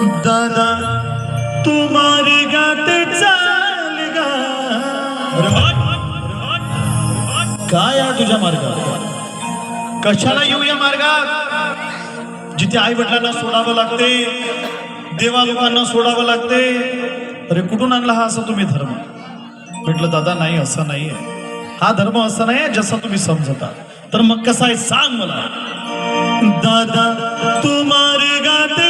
दादा तू मार्गात चाल गा। काय आहे तुझ्या मार्गात कशाला येऊ या मार्गात? जिथे आई वडिलांना सोडावं लागते देवा लोकांना सोडावं लागते अरे कुठून आणला हा असा तुम्ही धर्म? म्हटलं दादा नाही असं नाही आहे हा धर्म असा नाही आहे जसा तुम्ही समजता. तर मग कसा आहे? सांग मला. दादा तू मार्गात गाते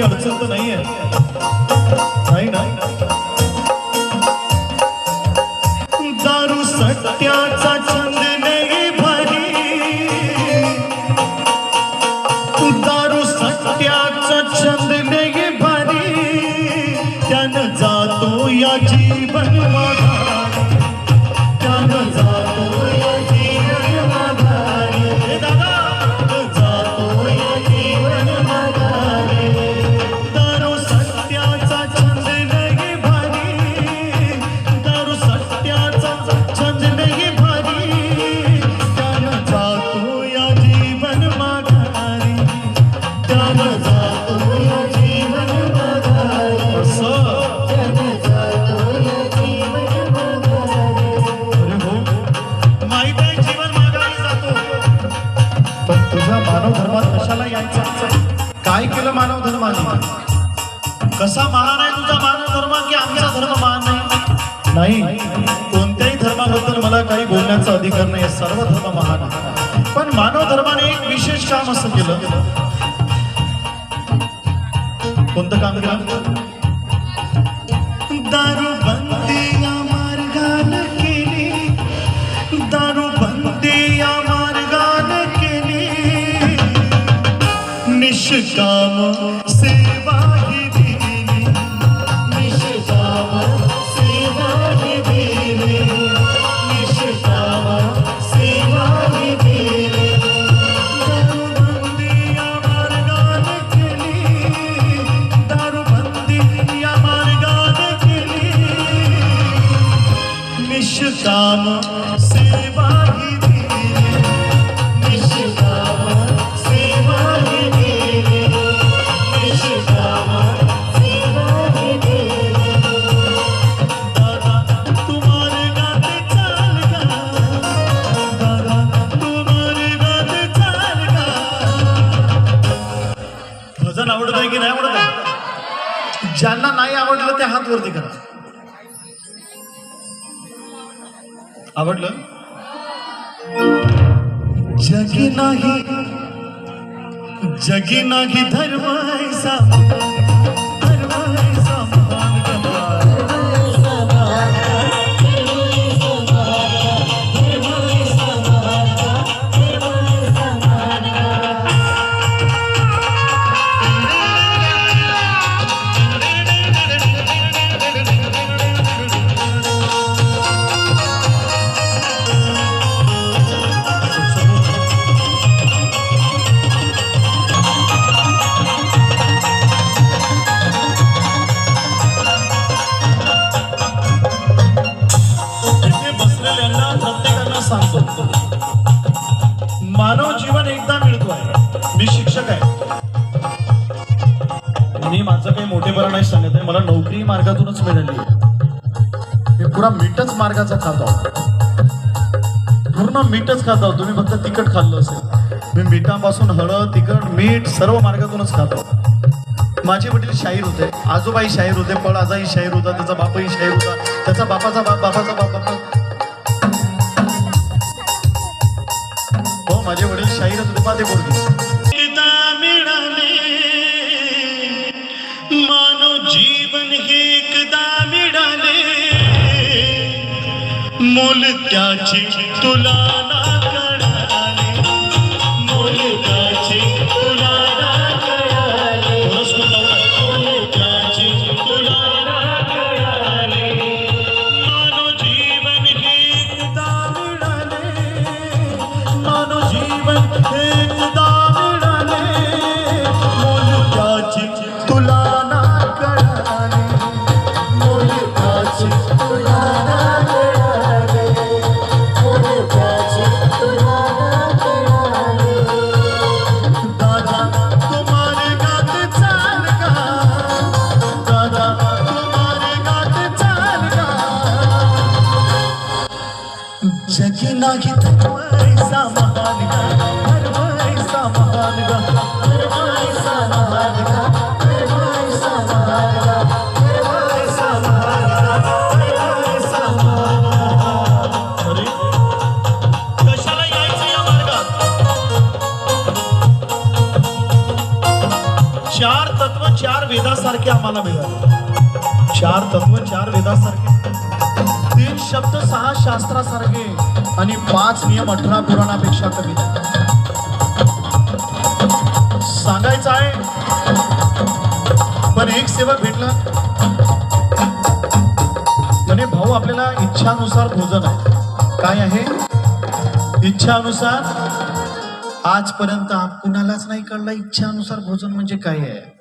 काही अडचण तर नाहीये. नाही ना? दारू सत्याचा काय केलं मानव धर्माने कसा महान आहे तुझा मानव धर्म की आमचा धर्म महान नाही? कोणत्याही धर्माबद्दल मला काही बोलण्याचा अधिकार नाही. सर्व धर्म महान पण मानव धर्माने एक विशेष काम असं केलं. कोणतं काम केलं? दारू 沙什么？ज्यांना नाही आवडलं ते हात वरती करा. आवडलं? जगी नाही जगी नाही धर्म ऐसा मार्गातूनच मिळाली. मी पुरा मीठच मार्गाचा खातो पूर्ण मीठच खातो तुम्ही फक्त तिखट खाल्लं असेल. मी मिठापासून हळद तिखट मीठ सर्व मार्गातूनच खातो माझे वडील शाहीर होते आजोबाई शाहीर होते पण आजाही शाहीर होता त्याचा बापही शाहीर होता त्याचा बापाचा बाप बापाचा बाप बापा. हो माझे वडील शाहीर होते पाहते पोरगी. मोल त्याची तुला वेदासारखे आम्हाला मिळाले. चार तत्व चार वेदासारखे. तीन शब्द सहा शास्त्रासारखे आणि पाच नियम अठरा पुराणापेक्षा कमी सांगायचं आहे पण एक सेवक भेटला. म्हणे भाऊ आपल्याला इच्छानुसार भोजन आहे. काय आहे? इच्छानुसार आजपर्यंत कुणालाच नाही कळलं इच्छानुसार भोजन म्हणजे काय आहे?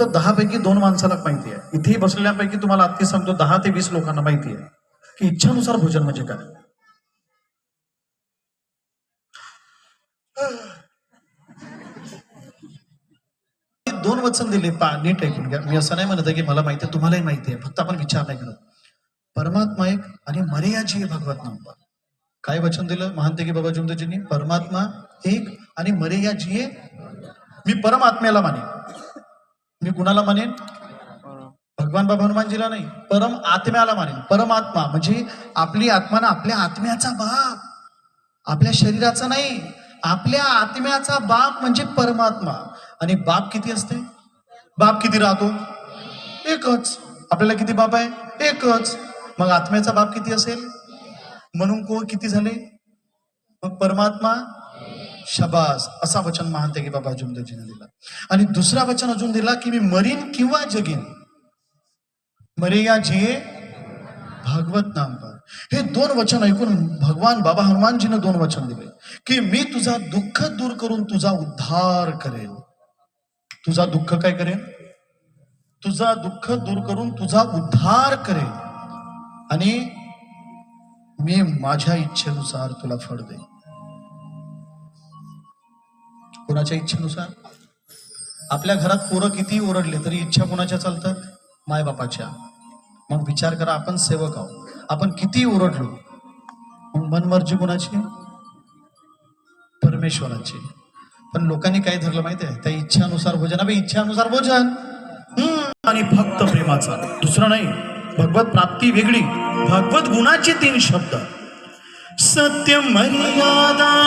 फक्त दहापैकी दोन माणसाला माहिती आहे. इथे बसलेल्यापैकी तुम्हाला आत्ती सांगतो दहा ते वीस लोकांना माहिती आहे की इच्छानुसार भोजन म्हणजे काय. दोन वचन दिले पा नीट ऐकून घ्या. मी असं नाही म्हणत आहे की मला माहिती आहे तुम्हालाही माहिती आहे. फक्त आपण विचार नाही करत. परमात्मा एक आणि मर्याजी आहे भगवत नाम काय वचन दिलं? महानतेकी बाबा जुमदेजींनी परमात्मा एक आणि मर्याजी मी परमात्म्याला मानेन. मी कुणाला मानेन भगवान बाबा हनुमानजीला नाही परम आत्म्याला मानेन परमात्मा म्हणजे आपली आत्मा ना आपल्या आत्म्याचा बाप. आपल्या शरीराचा नाही आपल्या आत्म्याचा बाप म्हणजे परमात्मा. आणि बाप किती असते? बाप किती राहतो? एकच. आपल्याला किती बाप आहे? एकच. मग आत्म्याचा बाप किती असेल? म्हणून कोण किती झाले? मग परमात्मा शबास. असा वचन महानते की बाबा जुमदेवजीने दिला. आणि दुसरा वचन अजून दिला की मी मरीन किंवा जगीन. मरेया जिये भागवत नाम पर. हे दोन वचन ऐकून भगवान बाबा हनुमानजीने दोन वचन दिले. की मी तुझा दुःख दूर करून तुझा उद्धार करेन. तुझा दुःख काय करेन? तुझा दुःख दूर करून तुझा उद्धार करेन. आणि मी माझ्या इच्छेनुसार तुला फळ देईन. कोणाच्या इच्छेनुसार? आपल्या घरात पोरं किती ओरडले तरी इच्छा कोणाच्या चालतात? मायबापाच्या. मग विचार करा आपण सेवक आहोत. आपण किती ओरडलो मग मनमर्जी कोणाची? परमेश्वराची. पण लोकांनी काय धरलं माहिती आहे? त्या इच्छानुसार भोजन. अभि इच्छानुसार भोजन! आणि फक्त प्रेमाचा. दुसरं नाही. भगवत प्राप्ती वेगळी. भगवत गुणाचे तीन शब्द. सत्य मर्यादा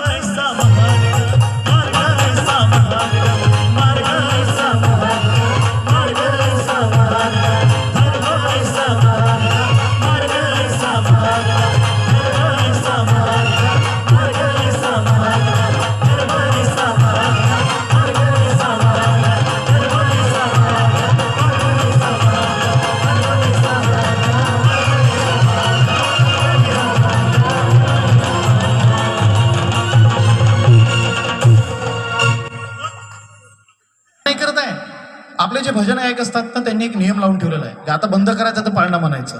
असतात ना त्यांनी एक नियम लावून ठेवलेला आहे. आता बंद करायचं तर पाळणा म्हणायचं.